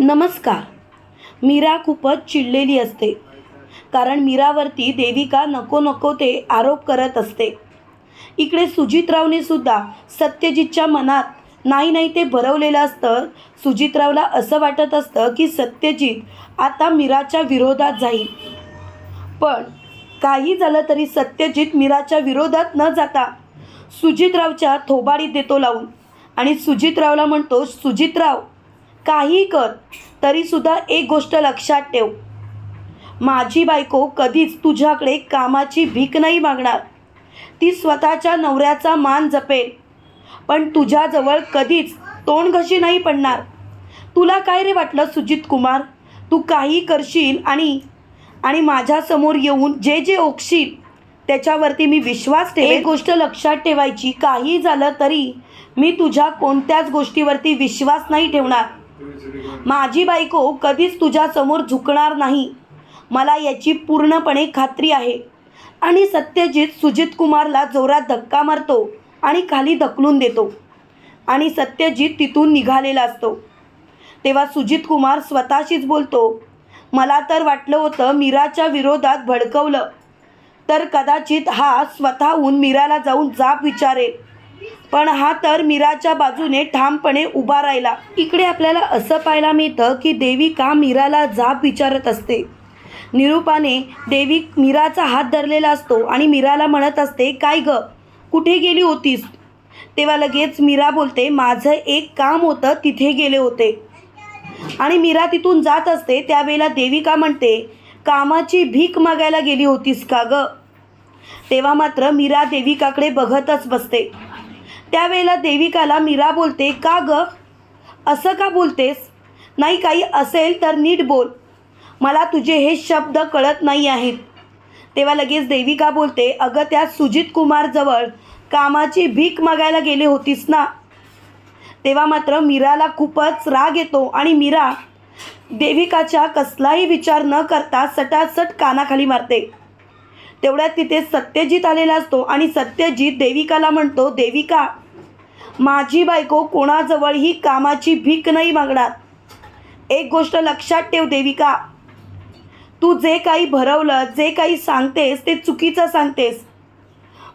नमस्कार. मीरा खूपच चिडलेली असते. कारण मीरावरती देविका नको नको ते आरोप करत असते. इकडे सुजितरावने सुद्धा सत्यजितच्या मनात नाही नाही ते भरवलेलं असतं. सुजितरावला असं वाटत असतं की सत्यजित आता मीराच्या विरोधात जाईल. पण काही झालं तरी सत्यजित मीराच्या विरोधात न जाता सुजितरावच्या थोबाडीत देतो लावून. आणि सुजितरावला म्हणतो सुजितराव काही कर तरीसुद्धा एक गोष्ट लक्षात ठेव. माझी बायको कधीच तुझ्याकडे कामाची भीक नाही मागणार. ती स्वतःच्या नवऱ्याचा मान जपेल. पण तुझ्याजवळ कधीच तोंडघशी नाही पडणार. तुला काय रे वाटलं सुजित कुमार? तू काही करशील आणि आणि माझ्यासमोर येऊन जे जे ओकशील त्याच्यावरती मी विश्वास ठेव एक गोष्ट लक्षात ठेवायची काही झालं तरी मी तुझ्या कोणत्याच गोष्टीवरती विश्वास नाही ठेवणार. माझी बायको कधीच तुझ्यासमोर झुकणार नाही. मला याची पूर्णपणे खात्री आहे. आणि सत्यजित सुजित कुमारला जोरात धक्का मारतो आणि खाली ढकलून देतो. आणि सत्यजित तिथून निघालेला असतो. तेव्हा सुजित कुमार स्वतःशीच बोलतो मला तर वाटलं होतं मीराच्या विरोधात भडकवलं. तर कदाचित हा स्वतःहून मीराला जाऊन जाब विचारेल. पण हा तर मीराच्या बाजूने ठामपणे उभा राहिला. इकडे आपल्याला असं पाहायला मिळतं की देविका मीराला जाब विचारत असते. निरूपाने देवी मीराचा हात धरलेला असतो आणि मीराला म्हणत असते काय ग? कुठे गेली होतीस? तेव्हा लगेच मीरा बोलते माझं एक काम होतं तिथे गेले होते. आणि मीरा तिथून जात असते त्यावेळेला देविका म्हणते कामाची भीक मागायला गेली होतीस का ग? तेव्हा मात्र मीरा देविकाकडे बघतच बसते. त्यावेळेला देविकाला मीरा बोलते का ग? असं का बोलतेस? नाही काही असेल तर नीट बोल. मला तुझे हे शब्द कळत नाही आहेत. तेव्हा लगेच देविका बोलते अगं त्या सुजित कुमारजवळ कामाची भीक मागायला गेले होतीस ना? तेव्हा मात्र मीराला खूपच राग येतो आणि मीरा देविकाच्या कसलाही विचार न करता सटासट कानाखाली मारते. तेवढ्यात तिथे सत्यजित आलेला असतो आणि सत्यजित देविकाला म्हणतो देविका माझी बायको कोणाजवळही कामाची भीक नाही मागणार. एक गोष्ट लक्षात ठेव देविका. तू जे काही भरवलं जे काही सांगतेस ते चुकीचं सांगतेस.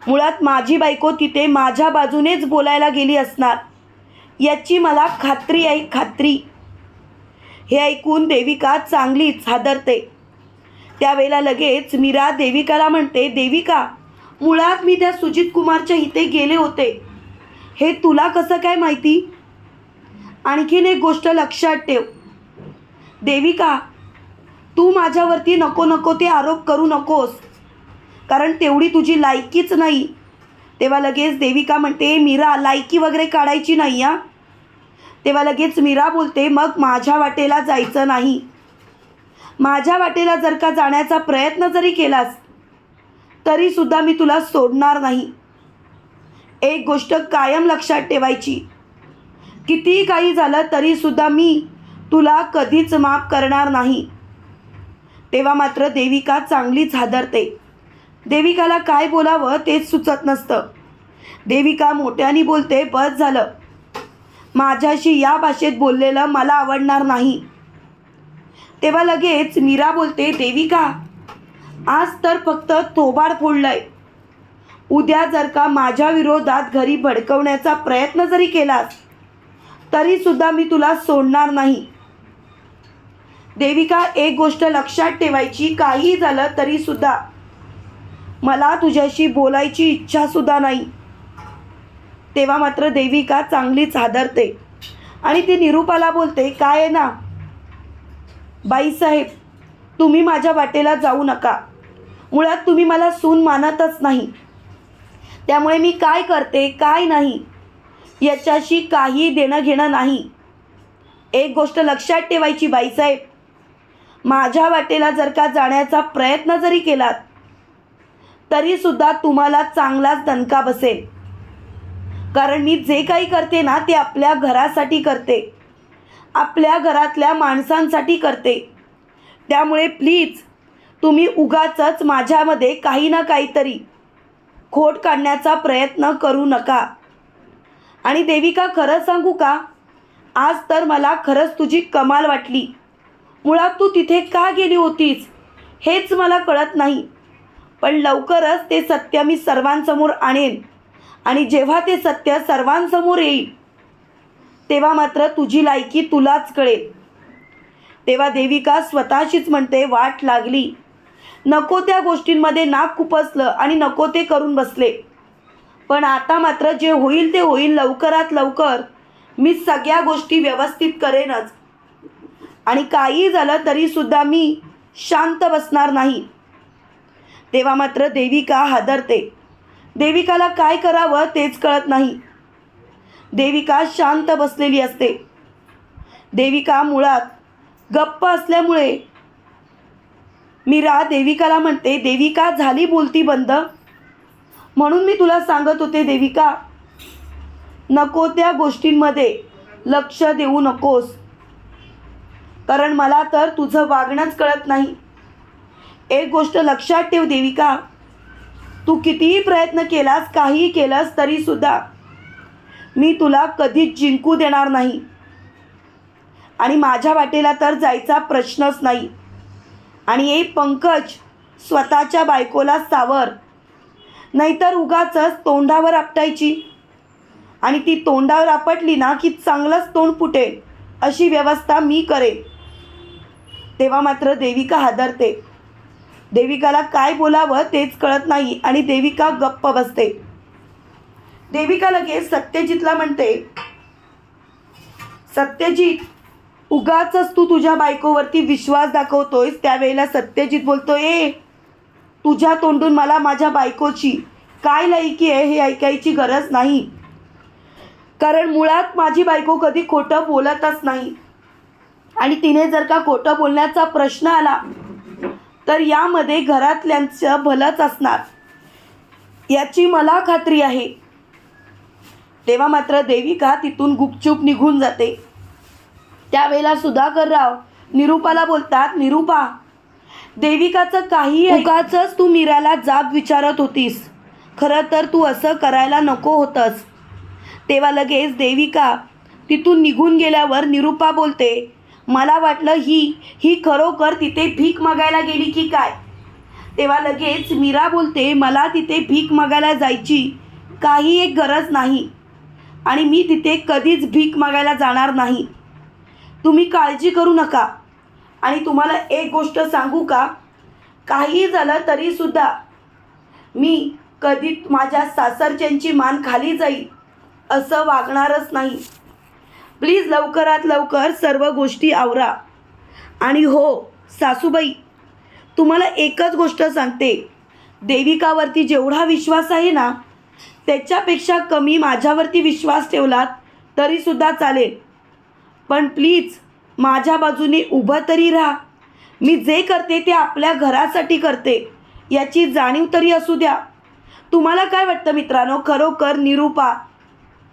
मुळात माझी बायको तिथे माझ्या बाजूनेच बोलायला गेली असणार. याची मला खात्री आहे खात्री. हे ऐकून देविका चांगलीच हादरते. त्यावेळेला लगेच मीरा देविकाला म्हणते देविका मुळात मी त्या सुजित कुमारच्या इथे गेले होते. हे तुला कसं काय माहिती? आणखीन एक गोष्ट लक्षात ठेव. देविका तू माझ्यावरती नको नको ते आरोप करू नकोस. कारण तेवढी तुझी लायकीच नाही. तेव्हा लगेच देविका म्हणते मीरा लायकी वगैरे काढायची नाही हा? तेव्हा लगेच मीरा बोलते मग माझ्या वाटेला जायचं नाही. माझ्या वाटेला जर का जाण्याचा प्रयत्न जरी केलास तरीसुद्धा मी तुला सोडणार नाही. एक गोष्ट कायम लक्षात ठेवायची. कितीही काही झालं तरीसुद्धा मी तुला कधीच माफ करणार नाही. तेव्हा मात्र देविका चांगलीच हादरते. देविकाला काय बोलावं तेच सुचत नसतं. देविका मोठ्याने बोलते बस झालं. माझ्याशी या भाषेत बोललेलं मला आवडणार नाही. तेव्हा लगेच मीरा बोलते देविका आज तर फक्त थोबाड फोडलंय. उद्या जर का माझ्या विरोधात घरी भडकवण्याचा प्रयत्न जरी केलास तरीसुद्धा मी तुला सोडणार नाही. देविका एक गोष्ट लक्षात ठेवायची काही झालं तरीसुद्धा मला तुझ्याशी बोलायची इच्छासुद्धा नाही. तेव्हा मात्र देविका चांगलीच हादरते आणि ती निरूपाला बोलते काय आहे ना? बाईसाहेब तुम्ही माझ्या वाटेला जाऊ नका. मुळात तुम्ही मला सून मानतच नाही. त्यामुळे मी काय करते काय नाही याच्याशी काही देणं घेणं नाही. एक गोष्ट लक्षात ठेवायची बाईसाहेब. माझ्या वाटेला जर का जाण्याचा प्रयत्न जरी केलात तरीसुद्धा तुम्हाला चांगलाच दणका बसेल. कारण मी जे काही करते ना ते आपल्या घरासाठी करते. आपल्या घरातल्या माणसांसाठी करते. त्यामुळे प्लीज तुम्ही उगाचच माझ्यामध्ये काही ना काहीतरी खोट काढण्याचा प्रयत्न करू नका. आणि देविका खरं सांगू का? आज तर मला खरंच तुझी कमाल वाटली. मुळात तू तिथे का गेली होतीस? हेच मला कळत नाही. पण लवकरच ते सत्य मी सर्वांसमोर आणेन. आणि जेव्हा ते सत्य सर्वांसमोर येईल तेव्हा मात्र तुझी लायकी तुलाच कळेल. तेव्हा देविका स्वतःशीच म्हणते वाट लागली. नको त्या गोष्टींमध्ये नाक खुपसलं आणि नको ते करून बसले. पण आता मात्र जे होईल ते होईल लवकरात लवकर. मी सगळ्या गोष्टी व्यवस्थित करेनच. आणि काही झालं तरीसुद्धा मी शांत बसणार नाही. तेव्हा मात्र देविका हादरते. देविकाला काय करावं तेच कळत नाही. देविका शांत बसलेली असते. देविका मुळात गप्प असल्यामुळे मीरा देविकाला म्हणते देविका झाली बोलती बंद? म्हणून मी तुला सांगत होते देविका नको त्या गोष्टींमध्ये लक्ष देऊ नकोस. कारण मला तर तुझं वागणंच कळत नाही. एक गोष्ट लक्षात ठेव देविका. तू कितीही प्रयत्न केलास काहीही केलंस तरीसुद्धा मी तुला कधीच जिंकू देणार नाही. आणि माझ्या वाटेला तर जायचा प्रश्नच नाही. आणि ए पंकज स्वतःच्या बायकोला सावर. नाहीतर उगाचच तोंडावर आपटायची. आणि ती तोंडावर आपटली ना की चांगलंच तोंड फुटेल अशी व्यवस्था मी करेन. तेव्हा मात्र देविका हादरते. देविकाला काय बोलावं तेच कळत नाही आणि देविका गप्प बसते. देविका लगेच सत्यजितला म्हणते सत्यजित उगाचच तू तुझ्या बायकोवरती विश्वास दाखवतोयस त्यावेळेला सत्यजित बोलतोय ए तुझ्या तोंडून मला माझ्या बायकोची काय लायकी आहे हे ऐकायची गरज नाही. कारण मुळात माझी बायको कधी खोटं बोलतच नाही. आणि तिने जर का खोटं बोलण्याचा प्रश्न आला तर यामध्ये घरातल्यांचं भलंच असणार. याची मला खात्री आहे. तेव्हा मात्र देविका तिथून गुपचूप निघून जाते. त्यावेळेला सुधाकरराव निरूपाला बोलतात निरूपा देविकाचं काही उगाचच तू मीराला जाब विचारत होतीस. खरं तर तू असं करायला नको होतंस. तेव्हा लगेच देविका तिथून निघून गेल्यावर निरूपा बोलते मला वाटलं ही ही खरोखर तिथे भीक मागायला गेली की काय? तेव्हा लगेच मीरा बोलते मला तिथे भीक मागायला जायची काही एक गरज नाही आणि मी तिथे कधीच भीक मागायला जाणार नाही. तुम्ही काळजी करू नका. आणि तुम्हाला एक गोष्ट सांगू का? काही झालं तरीसुद्धा मी कधी माझ्या सासरच्यांची मान खाली जाईल असं वागणारच नाही. प्लीज लवकरात लवकर सर्व गोष्टी आवरा. आणि हो सासूबाई तुम्हाला एकच गोष्ट सांगते. देविकावरती जेवढा विश्वास आहे ना त्याच्यापेक्षा कमी माझ्यावरती विश्वास ठेवलात तरीसुद्धा चालेल. पण प्लीज माझ्या बाजूने उभं तरी राहा. मी जे करते ते आपल्या घरासाठी करते. याची जाणीव तरी असू द्या. तुम्हाला काय वाटतं मित्रांनो? खरोखर निरूपा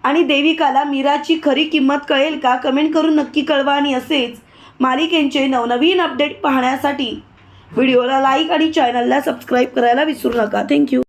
आणि देविकाला मीराची खरी किंमत कळेल का? कमेंट करून नक्की कळवा आणि असेच मालिकेंचे नवनवीन अपडेट पाहण्यासाठी. व्हिडिओला लाईक आणि चॅनलला सबस्क्राईब करायला विसरू नका. थँक्यू.